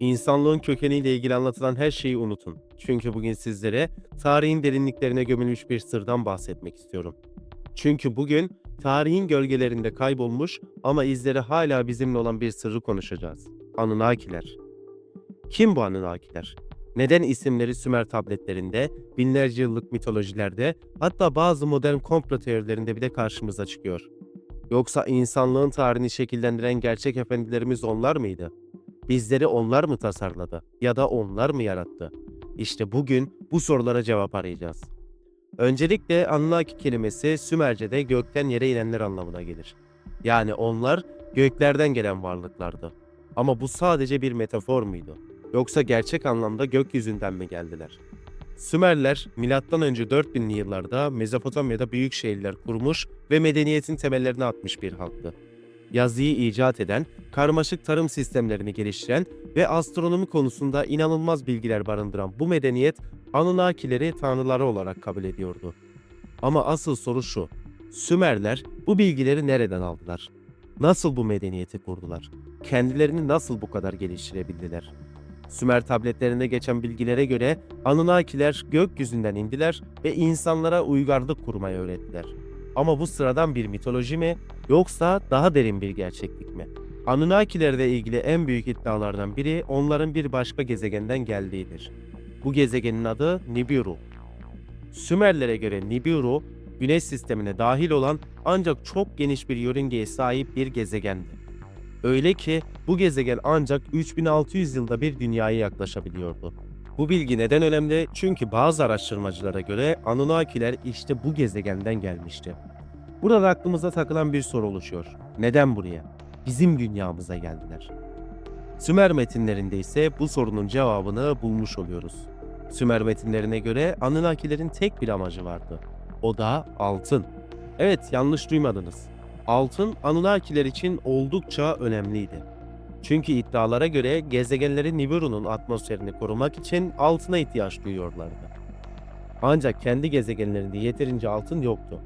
İnsanlığın kökeniyle ilgili anlatılan her şeyi unutun. Çünkü bugün sizlere tarihin derinliklerine gömülmüş bir sırdan bahsetmek istiyorum. Çünkü bugün tarihin gölgelerinde kaybolmuş ama izleri hala bizimle olan bir sırrı konuşacağız. Anunnakiler. Kim bu Anunnakiler? Neden isimleri Sümer tabletlerinde, binlerce yıllık mitolojilerde, hatta bazı modern komplo teorilerinde bile karşımıza çıkıyor? Yoksa insanlığın tarihini şekillendiren gerçek efendilerimiz onlar mıydı? Bizleri onlar mı tasarladı ya da onlar mı yarattı? İşte bugün bu sorulara cevap arayacağız. Öncelikle Anunnaki kelimesi Sümerce'de gökten yere inenler anlamına gelir. Yani onlar göklerden gelen varlıklardı. Ama bu sadece bir metafor muydu? Yoksa gerçek anlamda gökyüzünden mi geldiler? Sümerler milattan önce 4000'li yıllarda Mezopotamya'da büyük şehirler kurmuş ve medeniyetin temellerini atmış bir halktı. Yazıyı icat eden, karmaşık tarım sistemlerini geliştiren ve astronomi konusunda inanılmaz bilgiler barındıran bu medeniyet Anunnakileri tanrıları olarak kabul ediyordu. Ama asıl soru şu. Sümerler bu bilgileri nereden aldılar? Nasıl bu medeniyeti kurdular? Kendilerini nasıl bu kadar geliştirebildiler? Sümer tabletlerinde geçen bilgilere göre Anunnakiler gökyüzünden indiler ve insanlara uygarlık kurmayı öğrettiler. Ama bu sıradan bir mitoloji mi yoksa daha derin bir gerçeklik mi? Anunnakilerle ilgili en büyük iddialardan biri onların bir başka gezegenden geldiğidir. Bu gezegenin adı Nibiru. Sümerlere göre Nibiru, Güneş sistemine dahil olan ancak çok geniş bir yörüngeye sahip bir gezegendi. Öyle ki bu gezegen ancak 3600 yılda bir dünyaya yaklaşabiliyordu. Bu bilgi neden önemli? Çünkü bazı araştırmacılara göre Anunnakiler işte bu gezegenden gelmişti. Burada aklımıza takılan bir soru oluşuyor. Neden buraya? Bizim dünyamıza geldiler. Sümer metinlerinde ise bu sorunun cevabını bulmuş oluyoruz. Sümer metinlerine göre Anunnakilerin tek bir amacı vardı. O da altın. Evet yanlış duymadınız. Altın Anunnakiler için oldukça önemliydi. Çünkü iddialara göre gezegenleri Nibiru'nun atmosferini korumak için altına ihtiyaç duyuyorlardı. Ancak kendi gezegenlerinde yeterince altın yoktu.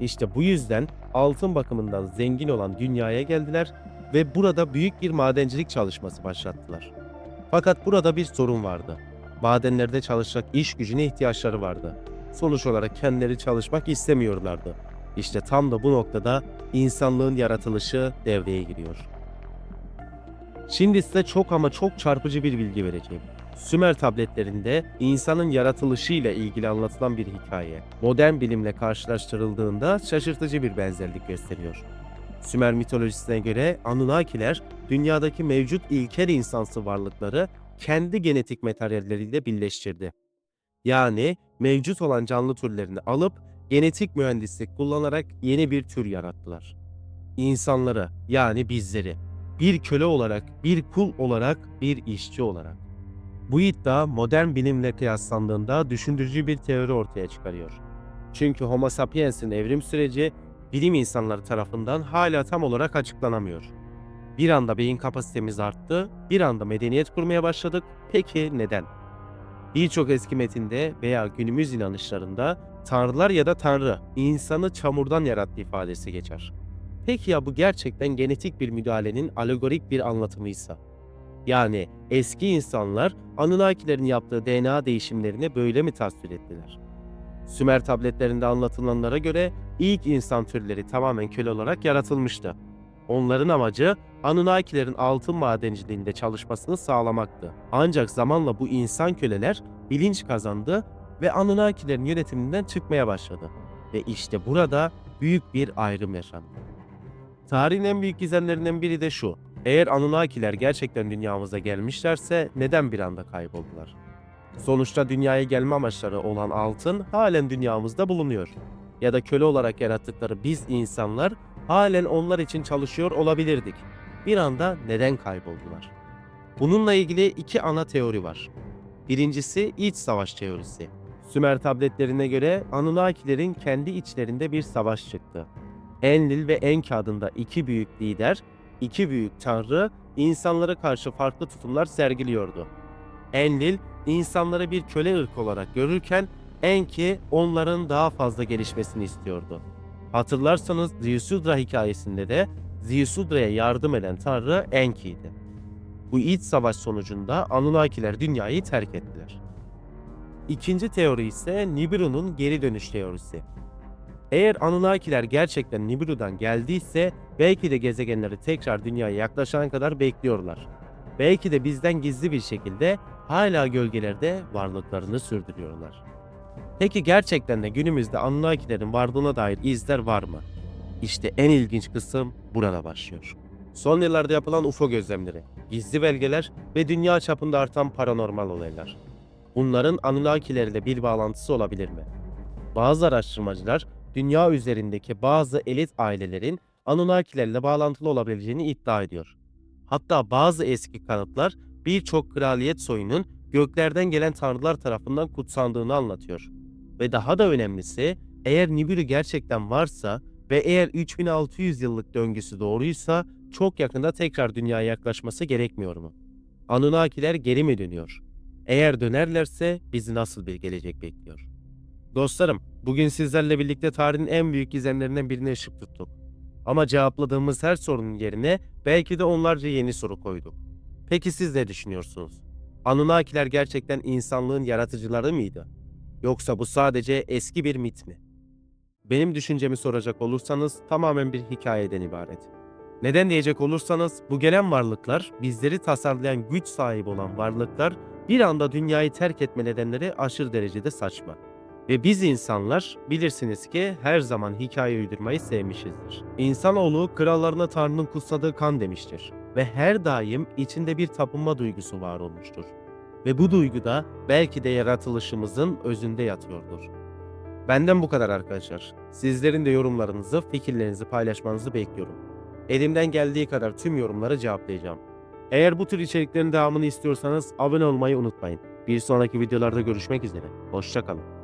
İşte bu yüzden altın bakımından zengin olan dünyaya geldiler ve burada büyük bir madencilik çalışması başlattılar. Fakat burada bir sorun vardı. Madenlerde çalışacak iş gücüne ihtiyaçları vardı. Sonuç olarak kendileri çalışmak istemiyorlardı. İşte tam da bu noktada insanlığın yaratılışı devreye giriyor. Şimdi size çok ama çok çarpıcı bir bilgi vereceğim. Sümer tabletlerinde insanın yaratılışıyla ilgili anlatılan bir hikaye, modern bilimle karşılaştırıldığında şaşırtıcı bir benzerlik gösteriyor. Sümer mitolojisine göre Anunnakiler dünyadaki mevcut ilkel insansı varlıkları kendi genetik materyalleriyle birleştirdi. Yani mevcut olan canlı türlerini alıp genetik mühendislik kullanarak yeni bir tür yarattılar. İnsanları yani bizleri bir köle olarak, bir kul olarak, bir işçi olarak. Bu iddia modern bilimle kıyaslandığında düşündürücü bir teori ortaya çıkarıyor. Çünkü Homo sapiens'in evrim süreci bilim insanları tarafından hala tam olarak açıklanamıyor. Bir anda beyin kapasitemiz arttı, bir anda medeniyet kurmaya başladık. Peki neden? Birçok eski metinde veya günümüz inanışlarında tanrılar ya da tanrı insanı çamurdan yarattı ifadesi geçer. Peki ya bu gerçekten genetik bir müdahalenin alegorik bir anlatımıysa? Yani eski insanlar Anunnakilerin yaptığı DNA değişimlerini böyle mi tasvir ettiler? Sümer tabletlerinde anlatılanlara göre ilk insan türleri tamamen köle olarak yaratılmıştı. Onların amacı Anunnakilerin altın madenciliğinde çalışmasını sağlamaktı. Ancak zamanla bu insan köleler bilinç kazandı ve Anunnakilerin yönetiminden çıkmaya başladı. Ve işte burada büyük bir ayrım yaşandı. Tarihin en büyük gizemlerinden biri de şu. Eğer Anunnakiler gerçekten dünyamıza gelmişlerse neden bir anda kayboldular? Sonuçta dünyaya gelme amaçları olan altın halen dünyamızda bulunuyor. Ya da köle olarak yarattıkları biz insanlar halen onlar için çalışıyor olabilirdik. Bir anda neden kayboldular? Bununla ilgili iki ana teori var. Birincisi iç savaş teorisi. Sümer tabletlerine göre Anunnakilerin kendi içlerinde bir savaş çıktı. Enlil ve Enki adında iki büyük lider, iki büyük tanrı insanlara karşı farklı tutumlar sergiliyordu. Enlil insanları bir köle ırk olarak görürken Enki onların daha fazla gelişmesini istiyordu. Hatırlarsanız Ziusudra hikayesinde de Ziusudra'ya yardım eden tanrı Enki'ydi. Bu iç savaş sonucunda Anunnakiler dünyayı terk ettiler. İkinci teori ise Nibiru'nun geri dönüş teorisi. Eğer Anunnakiler gerçekten Nibiru'dan geldiyse belki de gezegenleri tekrar dünyaya yaklaşana kadar bekliyorlar. Belki de bizden gizli bir şekilde hala gölgelerde varlıklarını sürdürüyorlar. Peki gerçekten de günümüzde Anunnakilerin varlığına dair izler var mı? İşte en ilginç kısım burada başlıyor. Son yıllarda yapılan UFO gözlemleri, gizli belgeler ve dünya çapında artan paranormal olaylar. Bunların Anunnakilerle bir bağlantısı olabilir mi? Bazı araştırmacılar dünya üzerindeki bazı elit ailelerin Anunnakilerle bağlantılı olabileceğini iddia ediyor. Hatta bazı eski kanıtlar birçok kraliyet soyunun göklerden gelen tanrılar tarafından kutsandığını anlatıyor. Ve daha da önemlisi eğer Nibiru gerçekten varsa ve eğer 3600 yıllık döngüsü doğruysa çok yakında tekrar dünyaya yaklaşması gerekmiyor mu? Anunnakiler geri mi dönüyor? Eğer dönerlerse bizi nasıl bir gelecek bekliyor? Dostlarım, bugün sizlerle birlikte tarihin en büyük gizemlerinden birine ışık tuttuk. Ama cevapladığımız her sorunun yerine belki de onlarca yeni soru koyduk. Peki siz ne düşünüyorsunuz? Anunnakiler gerçekten insanlığın yaratıcıları mıydı? Yoksa bu sadece eski bir mit mi? Benim düşüncemi soracak olursanız tamamen bir hikayeden ibaret. Neden diyecek olursanız bu gelen varlıklar, bizleri tasarlayan güç sahibi olan varlıklar bir anda dünyayı terk etme nedenleri aşırı derecede saçma. Ve biz insanlar bilirsiniz ki her zaman hikaye uydurmayı sevmişizdir. İnsanoğlu krallarına Tanrı'nın kutsadığı kan demiştir. Ve her daim içinde bir tapınma duygusu var olmuştur. Ve bu duygu da belki de yaratılışımızın özünde yatıyordur. Benden bu kadar arkadaşlar. Sizlerin de yorumlarınızı, fikirlerinizi paylaşmanızı bekliyorum. Elimden geldiği kadar tüm yorumları cevaplayacağım. Eğer bu tür içeriklerin devamını istiyorsanız abone olmayı unutmayın. Bir sonraki videolarda görüşmek üzere. Hoşçakalın.